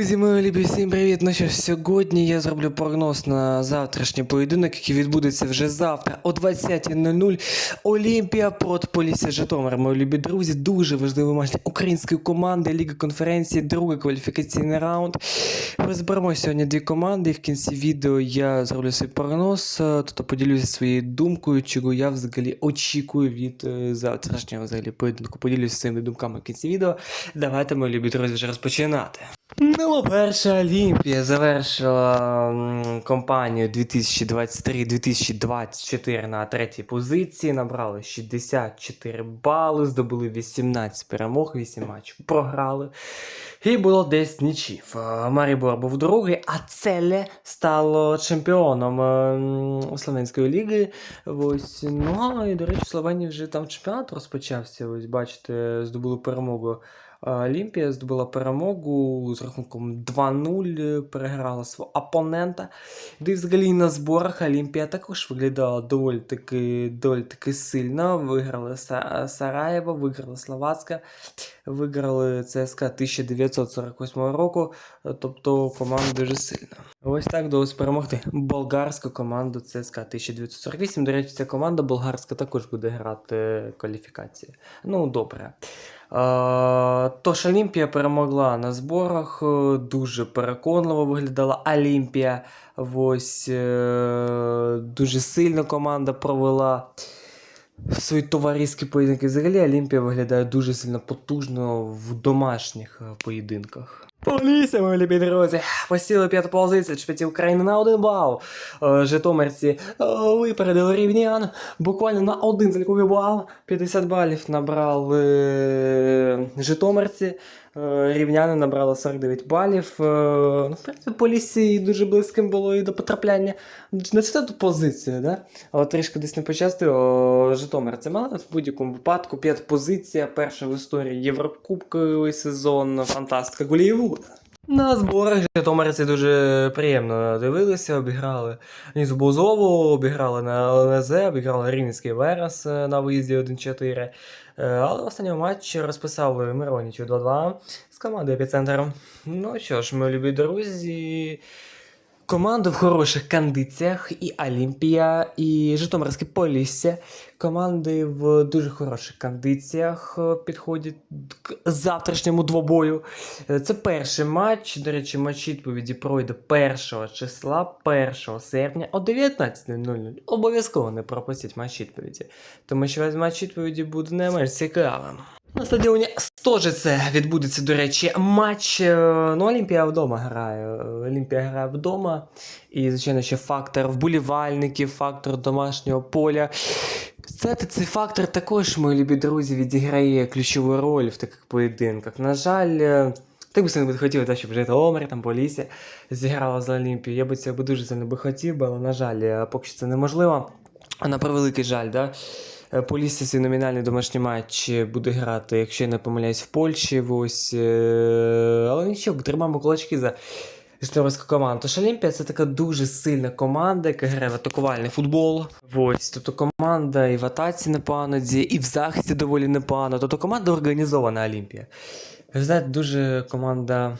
Друзі, мої любі, всім привіт. Ну що ж, сьогодні я зроблю прогноз на завтрашній поєдинок, який відбудеться вже завтра о 20.00. Олімпія проти Полісся Житомир. Мої любі друзі, дуже важливий матч української команди, Ліга конференції, другий кваліфікаційний раунд. Розберемо сьогодні дві команди. В кінці відео я зроблю свій прогноз, е, тобто поділюся своєю думкою, чого я взагалі очікую від е, завтрашнього взагалі поєдинку. Поділюся своїми думками в кінці відео. Давайте, мої любі друзі, вже розпочинати. Ну, перша Олімпія завершила м, кампанію 2023-2024 на третій позиції. Набрали 64 бали, здобули 18 перемог, 8 матчів програли. І було десь нічів. Марібор був другий, а Целе стало чемпіоном е, Словенської ліги. Ось, ну, і, до речі, в Словенії вже там чемпіонат розпочався. Ось, бачите, здобули перемогу. Олімпія здобула перемогу з рахунком 2-0, переграла свого опонента. Де взагалі на зборах Олімпія також виглядала доволі таки, доволі таки сильно. Виграли Са- Сараєво, виграли Словацька, виграли ЦСКА 1948 року. Тобто команда дуже сильна. Ось так вдалося перемогти болгарську команду ЦСКА 1948. До речі, ця команда болгарська також буде грати кваліфікації. Ну, добре. Тож Олімпія перемогла на зборах, е, дуже переконливо виглядала Олімпія. Ось е, дуже сильно команда провела свої товариські поєдинки. Взагалі Олімпія виглядає дуже сильно потужно в домашніх е, поєдинках. Полісся, мої любі друзі, посіли п'яту позицію чемпіонатів України на один бал. Е, Житомирці е, випередили рівнян буквально на один заліковий бал. 50 балів набрали е, житомирці. Рівняни набрали 49 балів. Ну, в принципі, Поліссі дуже близьким було і до потрапляння на четверту позицію, да? але трішки десь не пощастило Житомирцям. Але в будь-якому випадку п'ята позиція, перша в історії Єврокубковий сезон, фантастика Голівуда. На зборах Житомирці дуже приємно дивилися, обіграли Нізу Бузову, обіграли на ЛНЗ, обіграли Рівненський Верес е, на виїзді 1-4. Е, Але в останньому матчі розписали Миронічу 2-2 з командою епіцентром. Ну що ж, мої любі друзі. Команда в хороших кондиціях, і Олімпія, і Житомирське Полісся. Команди в дуже хороших кондиціях е, підходять к завтрашньому двобою. Е, Це перший матч. До речі, матч відповіді пройде 1 числа, 1 серпня о 19.00. Обов'язково не пропустіть матч відповіді, тому що весь матч відповіді буде не менш цікавим. На стадіоні Стожице відбудеться, до речі, матч. е, Ну, Олімпія вдома грає. Олімпія грає вдома. І, звичайно, ще фактор вболівальників, фактор домашнього поля. Знаєте, цей фактор також, мої любі друзі, відіграє ключову роль в таких поєдинках. На жаль, е, так би сильно би хотів, та, щоб Житомир, там Полісся зіграла за Олімпію. Я би цього дуже сильно би хотів, але, на жаль, е, поки що це неможливо. А на превеликий жаль, да? Е, Полісся свій номінальний домашній матч буде грати, якщо я не помиляюсь, в Польщі. Ось, е, але нічого, тримаємо кулачки за Житомирську команду. Тож Олімпія це така дуже сильна команда, яка грає в атакувальний футбол. Ось, тобто команда і в атаці непогано діє, і в захисті доволі непогано. Тобто команда організована Олімпія. Ви знаєте, дуже команда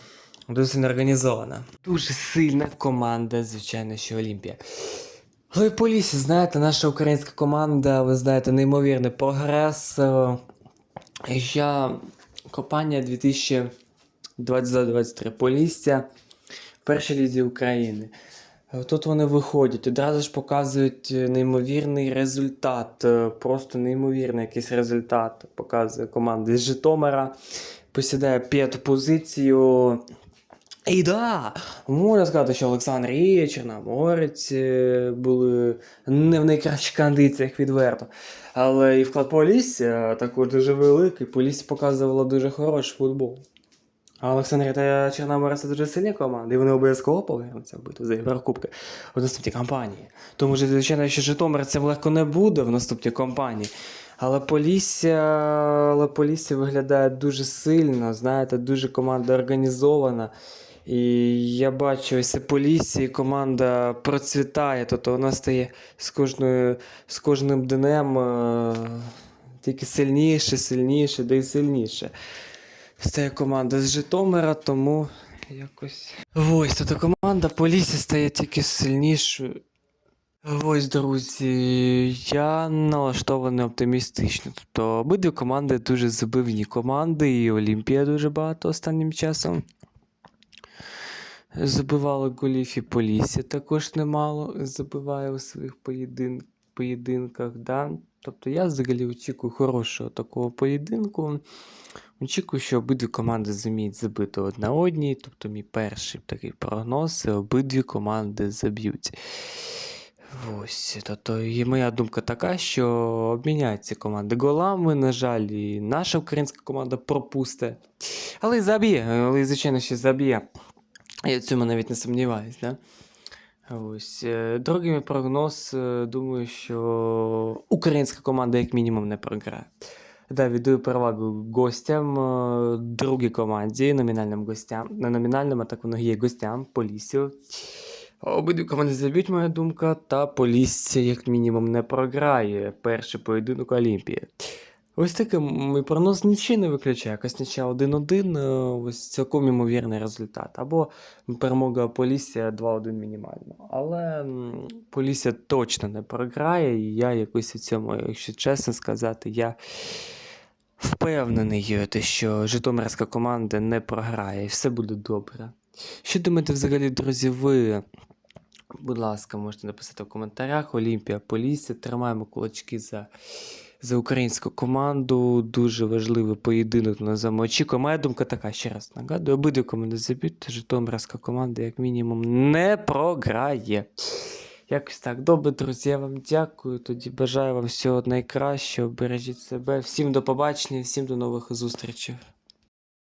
дуже сильно організована. Дуже сильна команда, звичайно, що Олімпія. Але і Полісся, знаєте, наша українська команда, ви знаєте, неймовірний прогрес. Е, Я компанія 2022-2023 Полісся в першій лізі України. Е, Тут вони виходять, одразу ж показують е, неймовірний результат, просто неймовірний якийсь результат показує команда з Житомира. Посідає п'яту позицію. І да, можна сказати, що Олександр і Чорноморець е, були не в найкращих кондиціях відверто. Але і вклад Полісся також дуже великий. Полісся показувала дуже хороший футбол. А Олександрія та Чорноморець це дуже сильні команди, і вони обов'язково повернуться в битву за Єврокубки в наступній кампанії. Тому що, звичайно, що Житомир цим легко не буде в наступній кампанії. Але Полісся, але Полісся виглядає дуже сильно, знаєте, дуже команда організована. І я бачу, ось це Полісся, і команда процвітає. Тобто вона стає з, кожною, з кожним днем е, тільки сильніше, сильніше, да й сильніше. Це команда з Житомира, тому якось. Ось тут команда Полісся стає тільки сильнішою. Ось, друзі, я налаштований оптимістично. Тобто обидві команди дуже забивні команди, і Олімпія дуже багато останнім часом. Забивала голів і Полісся також немало забиває у своїх поєдин... поєдинках. Да? Тобто я взагалі очікую хорошого такого поєдинку. Очікую, що обидві команди зуміють забити одна одній. Тобто, мій перший такий прогноз обидві команди заб'ють. Ось, тобто, і моя думка така, що обміняються команди голами. На жаль, і наша українська команда пропусте. Але заб'є, але, звичайно, ще заб'є. Я цьому навіть не сумніваюсь, да? Ось. е, Другий мій прогноз, е, думаю, що українська команда як мінімум не програє. Да, віддаю перевагу гостям, е, другій команді, номінальним гостям. Не номінальним, а так воно є гостям, Поліссю. Обидві команди заб'ють, моя думка, та Полісся як мінімум не програє перший поєдинок Олімпії. Ось такий мій прогноз нічого не виключає. Якась нічия 1-1, е, ось цілком ймовірний результат. Або перемога Полісся 2-1 мінімально. Але Полісся точно не програє, і я якось у цьому, якщо чесно сказати, я впевнений, е, що Житомирська команда не програє, і все буде добре. Що думаєте взагалі, друзі, ви? Будь ласка, можете написати в коментарях. Олімпія Полісся. Тримаємо кулачки за, за українську команду. Дуже важливий поєдинок на замочіку. Моя думка така, ще раз нагадую, обидві команди заб'ють, Житомирська команда, як мінімум, не програє. Якось так. Добре, друзі, я вам дякую. Тоді бажаю вам всього найкращого. Бережіть себе. Всім до побачення, всім до нових зустрічей.